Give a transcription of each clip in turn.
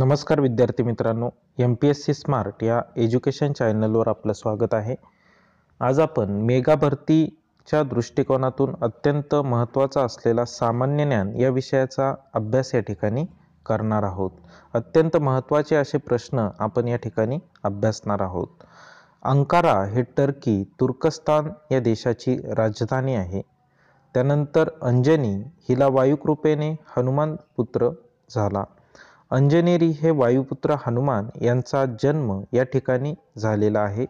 नमस्कार विद्यार्थी मित्रांनो M P S C smart या एज्युकेशन चॅनलवर आपलं स्वागत आहे. आज आपण मेगा भरतीच्या दृष्टिकोनातून अत्यंत महत्त्वाचा असलेला सामान्य ज्ञान या विषयाचा अभ्यास या ठिकाणी करणार आहोत. अत्यंत महत्त्वाचे असे प्रश्न आपण या ठिकाणी अभ्यासणार आहोत. अंकारा हे टर्की तुर्कस्तान या देशाची राजधानी आहे. त्यानंतर अंजनी हिला वायुकृपेने हनुमान पुत्र झाला. अंजनेरी हे वायुपुत्र हनुमान यांचा जन्म या ठिकाणी झालेला आहे.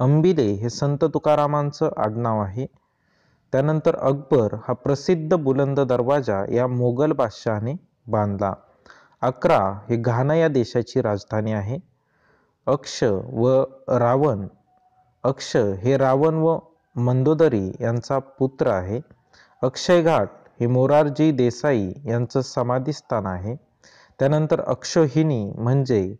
अंबिले हे संत तुकारामांचं आडनाव आहे. त्यानंतर अकबर हा प्रसिद्ध बुलंद दरवाजा या मोगल बादशहाने बांधला. अकरा हे घाना या देशाची राजधानी आहे. अक्ष व रावण अक्ष हे रावण व मंदोदरी यांचा पुत्र आहे. अक्षयघाट हे मोरारजी देसाई यांचं समाधीस्थान आहे. त्यानंतर अक्षहिनी म्हणजे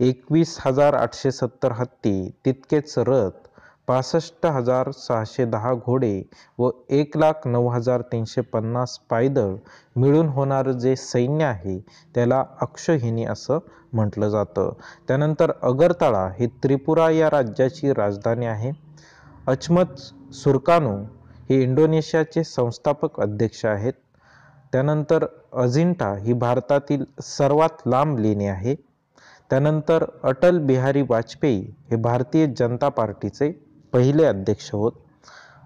एकवीस हजार आठशे सत्तर हत्ती तितकेच रथ पासष्ट हजार सहाशे दहा घोडे व एक लाख नऊ हजार तीनशे पन्नास पायदळ मिळून होणारं जे सैन्य आहे त्याला अक्षहिनी असं म्हटलं जातं. त्यानंतर अगरतळा ही त्रिपुरा या राज्याची राजधानी आहे. अचमत सुरकानू हे इंडोनेशियाचे संस्थापक अध्यक्ष आहेत. त्यानंतर अजिंठा ही भारतातील सर्वात लांब लेणी आहे. त्यानंतर अटल बिहारी वाजपेयी हे भारतीय जनता पार्टीचे पहिले अध्यक्ष होत.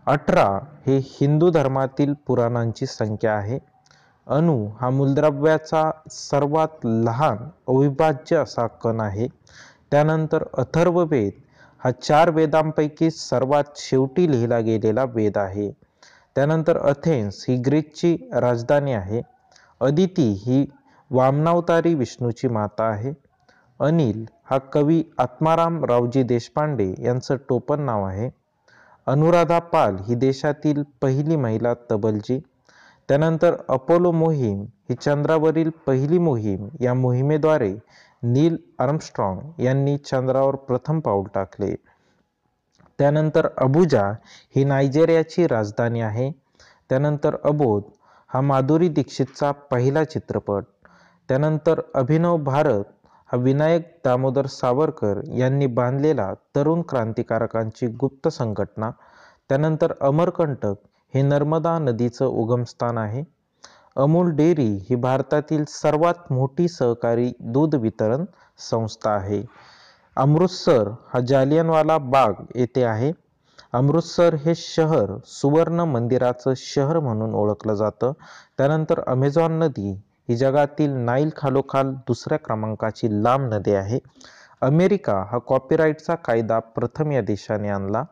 अठरा हे हिंदू धर्मातील पुराणांची संख्या आहे. अणु हा मूलद्रव्याचा सर्वात लहान अविभाज्य असा कण आहे. त्यानंतर अथर्ववेद हा चार वेदांपैकी सर्वात शेवटी लिहिला गेलेला वेद आहे. त्यानंतर अथेन्स ही ग्रीकची राजधानी आहे. अदिती ही वामनावतारी विष्णूची माता आहे. अनिल हा कवी आत्माराम रावजी देशपांडे यांचं टोपण नाव आहे. अनुराधा पाल ही देशातील पहिली महिला तबलजी. त्यानंतर अपोलो मोहीम ही चंद्रावरील पहिली मोहीम या मोहिमेद्वारे नील आर्मस्ट्रॉंग यांनी चंद्रावर प्रथम पाऊल टाकले. त्यानंतर अबुजा ही नायजेरियाची राजधानी आहे. त्यानंतर अबोध हा माधुरी दीक्षितचा पहिला चित्रपट. त्यानंतर अभिनव भारत हा विनायक दामोदर सावरकर यांनी बांधलेला तरुण क्रांतिकारकांची गुप्त संघटना. त्यानंतर अमरकंटक हे नर्मदा नदीचं उगमस्थान आहे. अमूल डेअरी ही भारतातील सर्वात मोठी सहकारी दूध वितरण संस्था आहे. अमृतसर हा जालियनवाला बाग येथे आहे. अमृतसर हे शहर सुवर्ण मंदिराचं शहर म्हणून ओळखलं जातं. त्यानंतर अमेझॉन नदी ही जगातील नाईल खालोखाल दुसऱ्या क्रमांकाची लांब नदी आहे. अमेरिका हा कॉपीराईटचा कायदा प्रथम या देशाने आणला.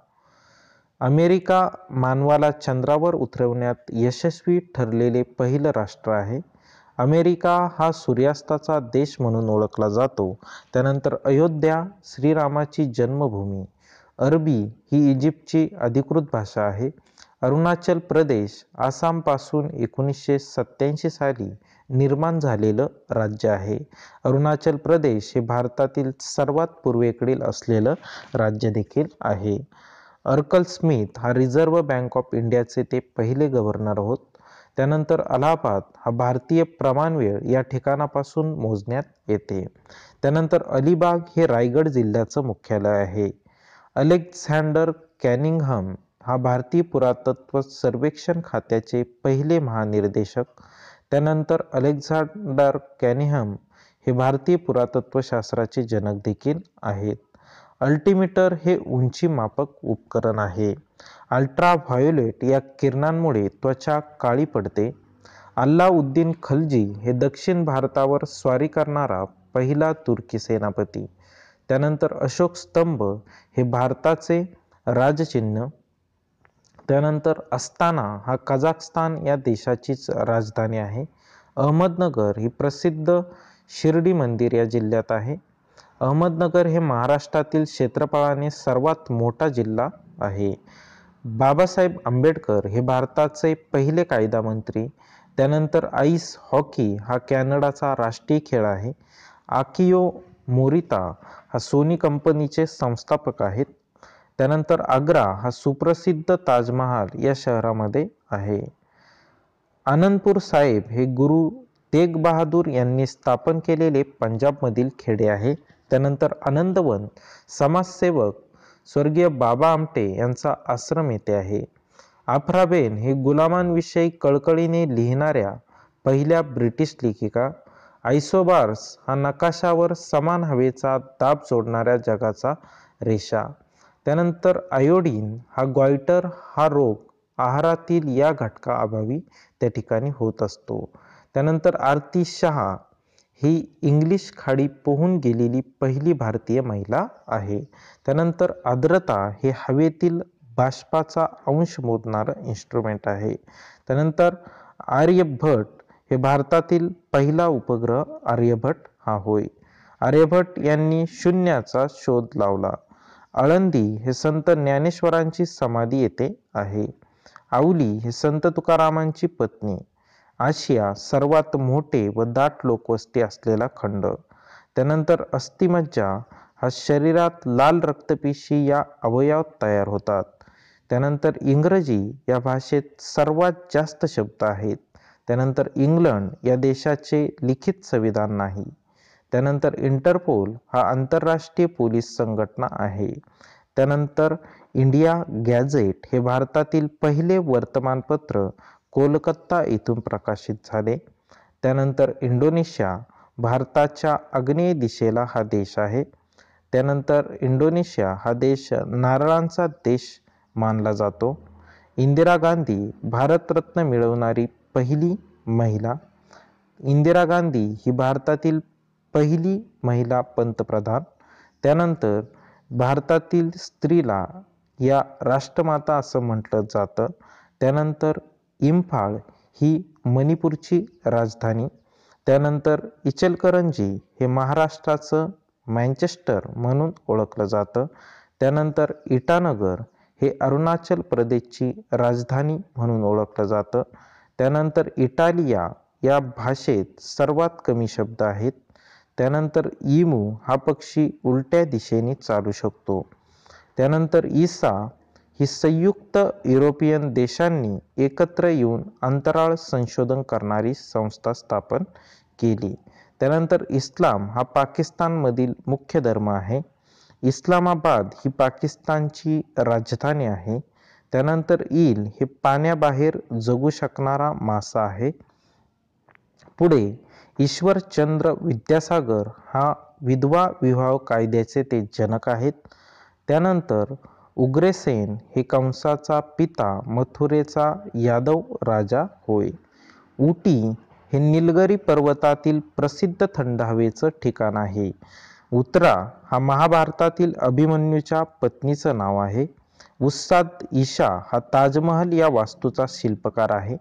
अमेरिका मानवाला चंद्रावर उतरवण्यात यशस्वी ठरलेले पहिलं राष्ट्र आहे. अमेरिका हा सूर्यास्ताचा देश म्हणून ओळखला जातो. त्यानंतर अयोध्या श्रीरामाची जन्मभूमी. अरबी ही इजिप्तची अधिकृत भाषा आहे. अरुणाचल प्रदेश आसामपासून एकोणीसशे सत्याऐंशी साली निर्माण झालेलं राज्य आहे. अरुणाचल प्रदेश हे भारतातील सर्वात पूर्वेकडील असलेलं राज्य देखील आहे. अर्कल स्मिथ हा रिझर्व्ह बँक ऑफ इंडियाचे ते पहिले गव्हर्नर होत त्यानंतर अलाहाबाद हा भारतीय प्रमाण वेळ या ठिकाणापासून मोजण्यात येते. त्यानंतर अलिबाग हे रायगड जिल्ह्याचं मुख्यालय आहे. अलेक्झांडर कॅनिंगहम हा भारतीय पुरातत्व सर्वेक्षण खात्याचे पहिले महानिर्देशक. त्यानंतर अलेक्झांडर कॅनिहम हे भारतीय पुरातत्वशास्त्राचे जनक देखील आहेत. अल्टीमीटर हे उंची मापक उपकरण आहे. अल्ट्रा व्हायोलेट या किरणांमुळे त्वचा काळी पडते. अल्लाउद्दीन खलजी हे दक्षिण भारतावर स्वारी करणारा पहिला तुर्की सेनापती. त्यानंतर अशोक स्तंभ हे भारताचे राजचिन्ह. त्यानंतर अस्ताना हा कझाकस्तान या देशाचीच राजधानी आहे. अहमदनगर ही प्रसिद्ध शिर्डी मंदिर या जिल्ह्यात आहे. अहमदनगर हे महाराष्ट्रातील क्षेत्रफळाने सर्वात मोठा जिल्हा आहे. बाबासाहेब आंबेडकर हे भारताचे पहिले कायदा मंत्री त्यानंतर आईस हॉकी हा कॅनडाचा राष्ट्रीय खेळ आहे. आकियो मोरिता हा सोनी कंपनीचे संस्थापक आहेत. त्यानंतर आग्रा हा सुप्रसिद्ध ताजमहाल या शहरामध्ये आहे. आनंदपूर साहेब हे गुरु तेग बहादूर यांनी स्थापन केलेले पंजाबमधील खेडे आहे. त्यानंतर आनंदवन समाजसेवक स्वर्गीय बाबा आमटे यांचा आश्रम येथे आहे. आफ्राबेन हे गुलामांविषयी कळकळीने लिहिणाऱ्या पहिल्या ब्रिटिश लेखिका आयसोबार्स हा नकाशावर समान हवेचा दाब जोडणाऱ्या जगाचा रेषा. त्यानंतर आयोडीन हा ग्वायटर हा रोग आहारातील या घटकाअभावी त्या ठिकाणी होत असतो. त्यानंतर आरती शहा ही इंग्लिश खाडी पोहून गेलेली पहिली भारतीय महिला आहे. त्यानंतर आर्द्रता हे हवेतील बाष्पाचा अंश मोजणारं इन्स्ट्रुमेंट आहे. त्यानंतर आर्यभट हे भारतातील पहिला उपग्रह आर्यभट हा होय. आर्यभट यांनी शून्याचा शोध लावला. आळंदी हे संत ज्ञानेश्वरांची समाधी येथे आहे. आवली हे संत तुकारामांची पत्नी. आशिया सर्वात मोठे व दाट लोकवस्ती असलेला खंड. त्यानंतर अस्थिमज्जा हा शरीरात लाल रक्तपेशी या अवयवात तयार होतात. त्यानंतर इंग्रजी या भाषेत सर्वात जास्त शब्द आहेत. त्यानंतर इंग्लंड या देशाचे लिखित संविधान नाही. त्यानंतर इंटरपोल हा आंतरराष्ट्रीय पोलीस संघटना आहे. त्यानंतर इंडिया गॅझेट हे भारतातील पहिले वर्तमानपत्र कोलकाता येथून प्रकाशित झाले. त्यानंतर इंडोनेशिया भारताच्या आग्नेय दिशेला हा देश आहे. त्यानंतर इंडोनेशिया हा देश नारळांचा देश मानला जातो. इंदिरा गांधी भारतरत्न मिळवणारी पहिली महिला. इंदिरा गांधी ही भारतातील पहिली महिला पंतप्रधान. त्यानंतर भारतातील स्त्रीला या राष्ट्रमाता असं म्हटलं जातं. त्यानंतर इम्फाळ ही मणिपूरची राजधानी. त्यानंतर इचलकरंजी हे महाराष्ट्राचं मँचेस्टर म्हणून ओळखलं जातं. त्यानंतर इटानगर हे अरुणाचल प्रदेशची राजधानी म्हणून ओळखलं जातं. त्यानंतर इटालिया या भाषेत सर्वात कमी शब्द आहेत. त्यानंतर इमू हा पक्षी उलट्या दिशेने चालू शकतो. त्यानंतर इसा ही संयुक्त युरोपियन देशांनी एकत्र येऊन अंतराळ संशोधन करणारी संस्था स्थापन केली. त्यानंतर इस्लाम हा पाकिस्तानमधील मुख्य धर्म आहे. इस्लामाबाद ही पाकिस्तानची राजधानी आहे. त्यानंतर ईल हे पाण्याबाहेर जगू शकणारा मासा आहे. पुढे ईश्वरचंद्र विद्यासागर हा विधवा विवाह कायद्याचे ते जनक आहेत. त्यानंतर उग्रेसेन हे कंसाचा पिता मथुरेचा यादव राजा होय. उटी हे निलगरी पर्वतातील प्रसिद्ध थंड हवेचं ठिकाण आहे. उत्तरा हा महाभारतातील अभिमन्यूच्या पत्नीचं नाव आहे. उस्साद ईशा हा ताजमहल या वास्तूचा शिल्पकार आहे.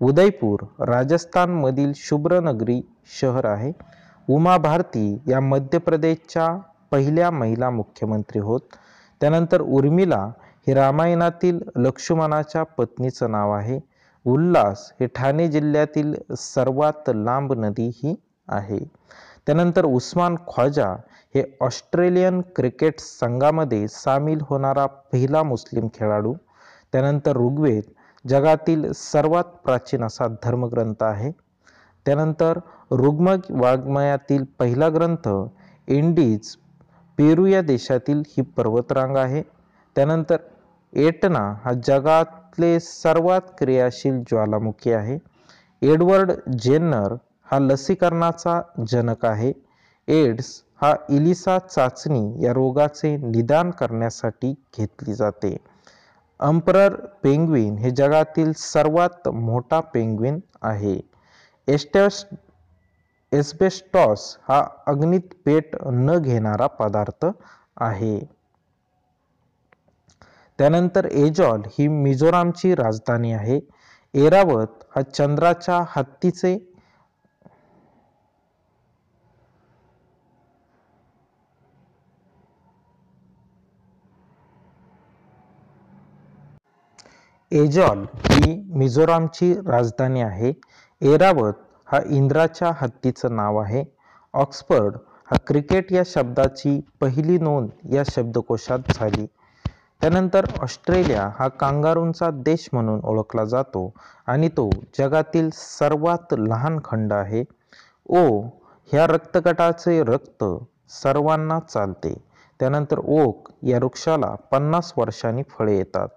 उदयपूर राजस्थानमधील शुभ्रनगरी शहर आहे. उमा भारती या मध्य प्रदेशच्या पहिल्या महिला मुख्यमंत्री होत. त्यानंतर उर्मिला हे रामायणातील लक्ष्मणाच्या पत्नीचं नाव आहे. उल्हास हे ठाणे जिल्ह्यातील सर्वात लांब नदी ही आहे. त्यानंतर उस्मान ख्वाजा हे ऑस्ट्रेलियन क्रिकेट संघामध्ये सामील होणारा पहिला मुस्लिम खेळाडू. त्यानंतर ऋग्वेद जगातील सर्वात प्राचीन असा धर्मग्रंथ आहे. त्यानंतर रुग्म वाङ्मयातील पहिला ग्रंथ इंडीज पेरू या देशातील ही पर्वतरांग आहे. त्यानंतर एटना हा जगातले सर्वात क्रियाशील ज्वालामुखी आहे. एडवर्ड जेन्नर हा लसीकरणाचा जनक आहे. एड्स हा इलिसा चाचणी या रोगाचे निदान करण्यासाठी घेतली जाते. अम्परर पेंग्विन हे जगातील सर्वात मोठा पेंग्विन आहे. एस्टेस एस्बेस्टॉस हा अग्नीत पेट न घेणारा पदार्थ आहे. त्यानंतर एजॉल ही मिझोरामची राजधानी आहे. एरावत हा चंद्राच्या हत्तीचे एजॉल ही मिझोरामची राजधानी आहे. एरावत हा इंद्राच्या हत्तीचं नाव आहे. ऑक्सफर्ड हा क्रिकेट या शब्दाची पहिली नोंद या शब्दकोशात झाली. त्यानंतर ऑस्ट्रेलिया हा कांगारूंचा देश म्हणून ओळखला जातो आणि तो जगातील सर्वात लहान खंड आहे. ओ ह्या रक्तगटाचे रक्त सर्वांना चालते. त्यानंतर ओक या वृक्षाला पन्नास वर्षांनी फळे येतात.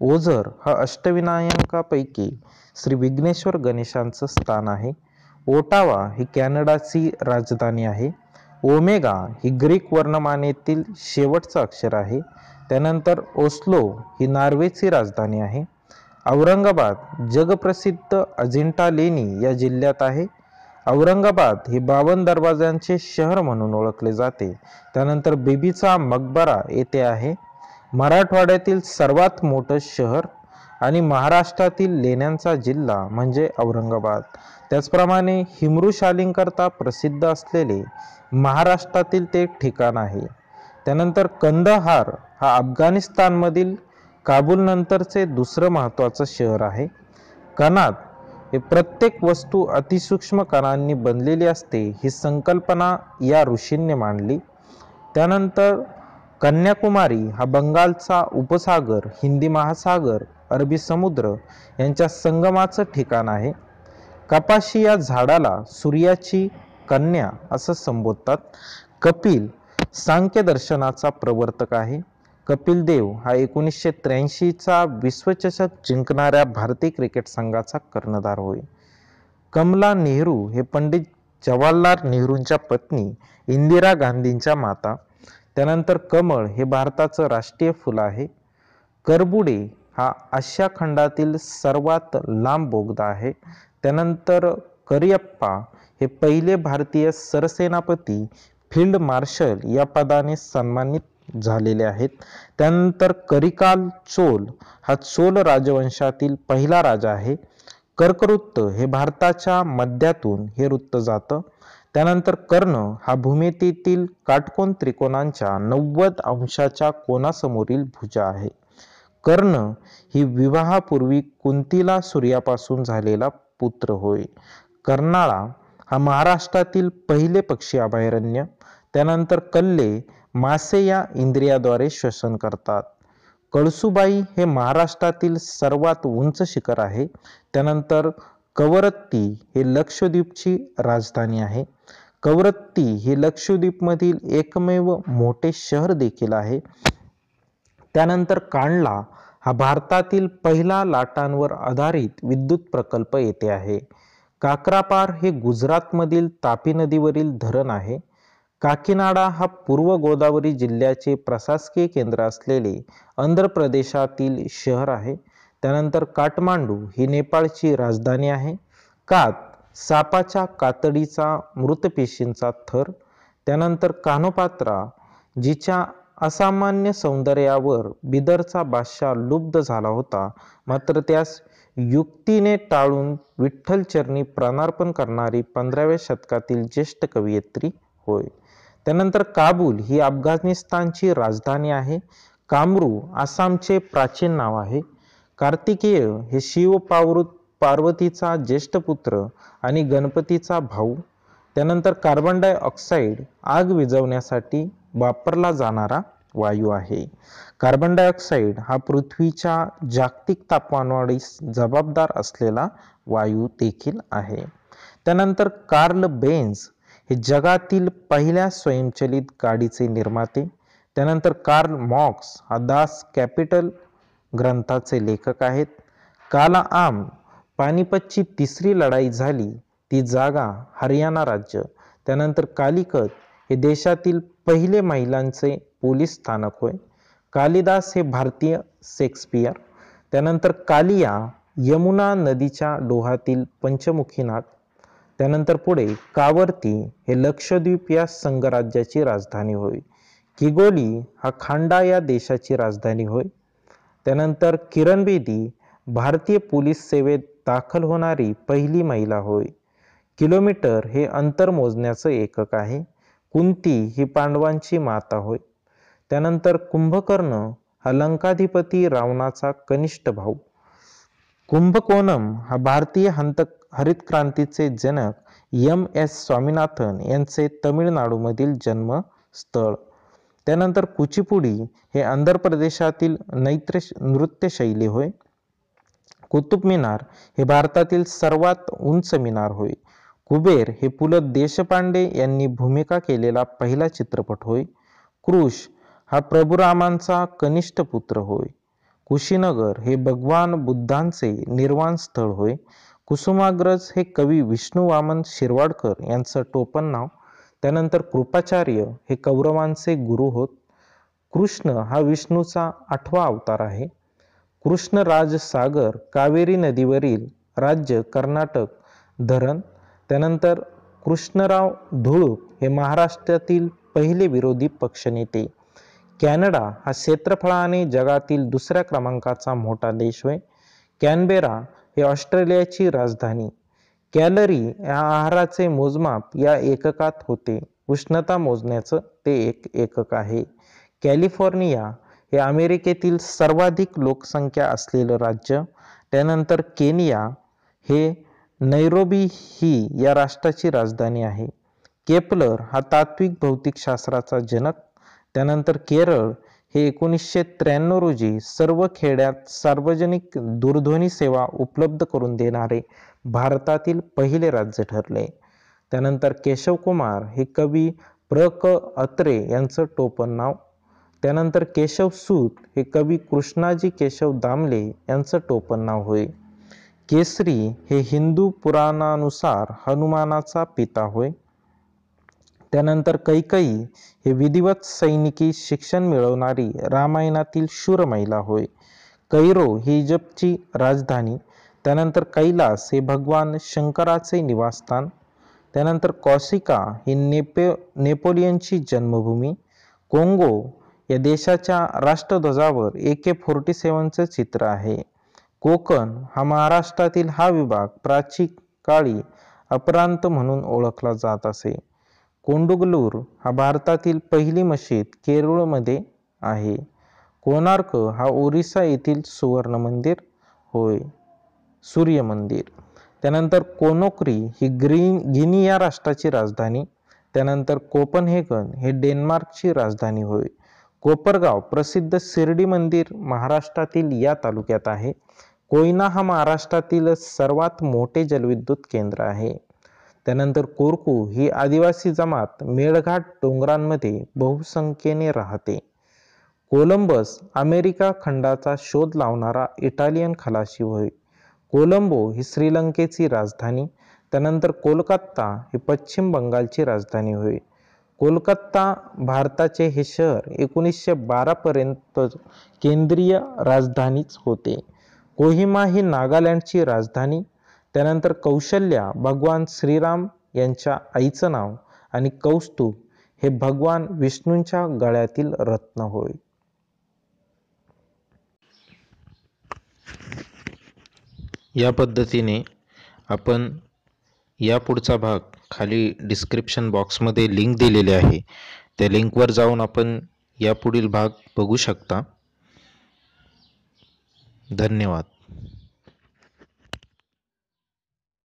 ओझर हा अष्टविनायकापैकी श्री विघ्नेश्वर गणेशांचं स्थान आहे. ओटावा ही कॅनडाची राजधानी आहे. ओमेगा ही ग्रीक वर्णमानेतील शेवटचं अक्षर आहे. त्यानंतर ओस्लो ही नॉर्वेची राजधानी आहे. औरंगाबाद जगप्रसिद्ध अजिंठा लेणी या जिल्ह्यात आहे. औरंगाबाद हे बावन दरवाजांचे शहर म्हणून ओळखले जाते. त्यानंतर बेबीचा मकबरा येथे आहे. मराठवाड्यातील सर्वात मोठं शहर आणि महाराष्ट्रातील लेण्यांचा जिल्हा म्हणजे औरंगाबाद. त्याचप्रमाणे हिमरू शालिंकरता प्रसिद्ध असलेले महाराष्ट्रातील ते ठिकाण आहे. त्यानंतर कंदहार हा अफगाणिस्तानमधील काबूलनंतरचे दुसरं महत्त्वाचं शहर आहे. कनात हे प्रत्येक वस्तू अतिसूक्ष्म कणांनी बनलेली असते ही संकल्पना या ऋषींनी मांडली. त्यानंतर कन्याकुमारी हा बंगालचा उपसागर हिंदी महासागर अरबी समुद्र यांच्या संगमाचं ठिकाण आहे. कपाशी या झाडाला सूर्याची कन्या असं संबोधतात. कपिल सांख्यदर्शनाचा प्रवर्तक आहे. कपिल देव हा एकोणीसशे त्र्याऐंशीचा विश्वचषक जिंकणाऱ्या भारतीय क्रिकेट संघाचा कर्णधार होय. कमला नेहरू हे पंडित जवाहरलाल नेहरूंच्या पत्नी इंदिरा गांधींच्या माता. त्यानंतर कमळ हे भारताचं राष्ट्रीय फुल आहे. करबुडे हा आशिया खंडातील सर्वात लांब बोगदा आहे. त्यानंतर करियप्पा हे पहिले भारतीय सरसेनापती फील्ड मार्शल या पदाने सन्मानित झालेले आहेत. त्यानंतर करिकाल चोल हा चोल राजवंशातील पहिला राजा आहे. कर्कवृत्त हे भारताच्या मध्यातून हे वृत्त जातं. त्यानंतर कर्ण हा भूमितीतील काटकोन त्रिकोणांच्या नव्वद अंशाच्या कोणासमोरील भुजा आहे. कर्ण ही विवाहापूर्वी कुंतीला सूर्यापासून झालेला पुत्र होय. कर्नाळा हा महाराष्ट्रातील पहिले पक्षी अभयारण्य. त्यानंतर कल्ले मासे या इंद्रियाद्वारे श्वसन करतात. कळसुबाई हे महाराष्ट्रातील सर्वात उंच शिखर आहे. त्यानंतर कवरत्ती हे लक्षद्वीपची राजधानी आहे. कवरत्ती हे लक्षद्वीपमधील एकमेव मोठे शहर देखील आहे. त्यानंतर कांडला हा भारतातील पहिला लाटांवर आधारित विद्युत प्रकल्प येथे आहे. काक्रापार हे गुजरातमधील तापी नदीवरील धरण आहे. काकीनाडा हा पूर्व गोदावरी जिल्ह्याचे प्रशासकीय केंद्र असलेले आंध्र प्रदेशातील शहर आहे. त्यानंतर काठमांडू ही नेपाळची राजधानी आहे. कात सापाच्या कातडीचा मृतपेशींचा थर. त्यानंतर कानोपात्रा जिच्या असामान्य सौंदर्यावर बिदरचा बादशाह लुब्ध झाला होता. मात्र त्यास युक्तीने टाळून विठ्ठलचरणी प्राणार्पण करणारी पंधराव्या शतकातील ज्येष्ठ कवयित्री होय. त्यानंतर काबूल ही अफगाणिस्तानची राजधानी आहे. कामरू आसामचे प्राचीन नाव आहे. कार्तिकेय हे शिव पावृत पार्वतीचा ज्येष्ठ पुत्र आणि गणपतीचा भाऊ. त्यानंतर कार्बन डायऑक्साईड आग विझवण्यासाठी वापरला जाणारा वायू आहे. कार्बन डायऑक्साईड हा पृथ्वीच्या जागतिक तापमानवाढीस जबाबदार असलेला वायू देखील आहे. त्यानंतर कार्ल बेन्स हे जगातील पहिल्या स्वयंचलित गाडीचे निर्माते. त्यानंतर कार्ल मॉक्स हा दास कॅपिटल ग्रंथाचे लेखक आहेत. काला आम पानिपतची तिसरी लढाई झाली. ती जागा हरियाणा राज्य. त्यानंतर कालिकत हे देशातील पहिले महिलांचे पोलीस स्थानक होय. कालिदास हे भारतीय शेक्सपियर. त्यानंतर कालिया यमुना नदीच्या डोहातील पंचमुखीनाथ त्यानंतर पुढे कावर्ती हे लक्षद्वीप या संघराज्याची राजधानी होय. किगोली हा खांडा या देशाची राजधानी होय. त्यानंतर किरण बेदी भारतीय पोलीस सेवेत दाखल होणारी पहिली महिला होय. किलोमीटर हे अंतर मोजण्याचं एकक आहे. कुंती ही पांडवांची माता होय. त्यानंतर कुंभकर्ण हा लंकाधिपती रावणाचा कनिष्ठ भाऊ. कुंभकोणम हा भारतीय हंत हरित क्रांतीचे जनक एम एस स्वामीनाथन यांचे तमिळनाडूमधील जन्मस्थळ. त्यानंतर कुचिपुडी हे आंध्र प्रदेशातील नैत्र नृत्यशैली होय. कुतुब मिनार हे भारतातील सर्वात उंच मिनार होय. कुबेर हे पु ल देशपांडे यांनी भूमिका केलेला पहिला चित्रपट होय. कृष हा प्रभुरामांचा कनिष्ठ पुत्र होय. कुशीनगर हे भगवान बुद्धांचे निर्वाण स्थळ होय. कुसुमाग्रज हे कवी विष्णू वामन शिरवाडकर यांचं टोपण नाव. त्यानंतर कृपाचार्य हे कौरवांचे गुरु होत. कृष्ण हा विष्णूचा आठवा अवतार आहे. कृष्णराज सागर कावेरी नदीवरील राज्य कर्नाटक धरण त्यानंतर कृष्णराव धुळूप हे महाराष्ट्रातील पहिले विरोधी पक्षनेते. कॅनडा हा क्षेत्रफळाने जगातील दुसऱ्या क्रमांकाचा मोठा देश होय. कॅनबेरा हे ऑस्ट्रेलियाची राजधानी. कॅलरी या आहाराचे मोजमाप या एककात होते. उष्णता मोजण्याचं ते एक एकक आहे. कॅलिफोर्निया हे अमेरिकेतील सर्वाधिक लोकसंख्या असलेलं राज्य. त्यानंतर केनिया हे नैरोबी ही या राष्ट्राची राजधानी आहे. केपलर हा तात्विक भौतिकशास्त्राचा जनक. त्यानंतर केरळ हे एकोणीसशे त्र्याण्णव रोजी सर्व खेड्यात सार्वजनिक दूरध्वनी सेवा उपलब्ध करून देणारे भारतातील पहिले राज्य ठरले. त्यानंतर केशवकुमार हे कवी प्र. क. अत्रे यांचं टोपण नाव. त्यानंतर केशव सूत हे कवी कृष्णाजी केशव दामले यांचं टोपण नाव होय. केसरी हे हिंदू पुराणानुसार हनुमानाचा पिता होय. त्यानंतर कैकई हे विधिवत सैनिकी शिक्षण मिळवणारी रामायणातील शूर महिला होय. कैरो ही इजिप्तची राजधानी. त्यानंतर कैलास हे भगवान शंकराचे निवासस्थान. त्यानंतर कॉसिका ही नेपो नेपोलियनची जन्मभूमी. कोंगो या देशाच्या राष्ट्रध्वजावर ए के फोर्टी सेवनचं चित्र आहे. कोकण हा महाराष्ट्रातील हा विभाग प्राचीन काळी अपरांत म्हणून ओळखला जात असे. कोंडुगलूर हा भारतातील पहिली मशीद केरळमध्ये आहे. कोणार्क हा ओरिसा येथील सुवर्ण मंदिर होय सूर्य मंदिर. त्यानंतर कोनोक्री ही ग्रीन गिनी या राष्ट्राची राजधानी. त्यानंतर कोपनहेगन हे डेन्मार्कची राजधानी होय. कोपरगाव प्रसिद्ध शिर्डी मंदिर महाराष्ट्रातील या तालुक्यात आहे. कोयना हा महाराष्ट्रातील सर्वात मोठे जलविद्युत केंद्र आहे. त्यानंतर कोरकू ही आदिवासी जमात मेळघाट डोंगरांमध्ये बहुसंख्येने राहते. कोलंबस अमेरिका खंडाचा शोध लावणारा इटालियन खलाशी होय. कोलंबो ही श्रीलंकेची राजधानी त्यानंतर कोलकाता ही पश्चिम बंगालची राजधानी होय. कोलकाता भारताचे हे शहर एकोणीसशे बारापर्यंत केंद्रीय राजधानीच होते. कोहिमा ही नागालँडची राजधानी. त्यानंतर कौशल्या भगवान श्रीराम यांच्या आईचं नाव आणि कौस्तुभ हे भगवान विष्णूंच्या गळ्यातील रत्न होय. या पद्धतीने आपण या पुढचा भाग खाली डिस्क्रिप्शन बॉक्समध्ये लिंक दिलेली आहे. त्या लिंकवर जाऊन आपण यापुढील भाग बघू शकता. धन्यवाद.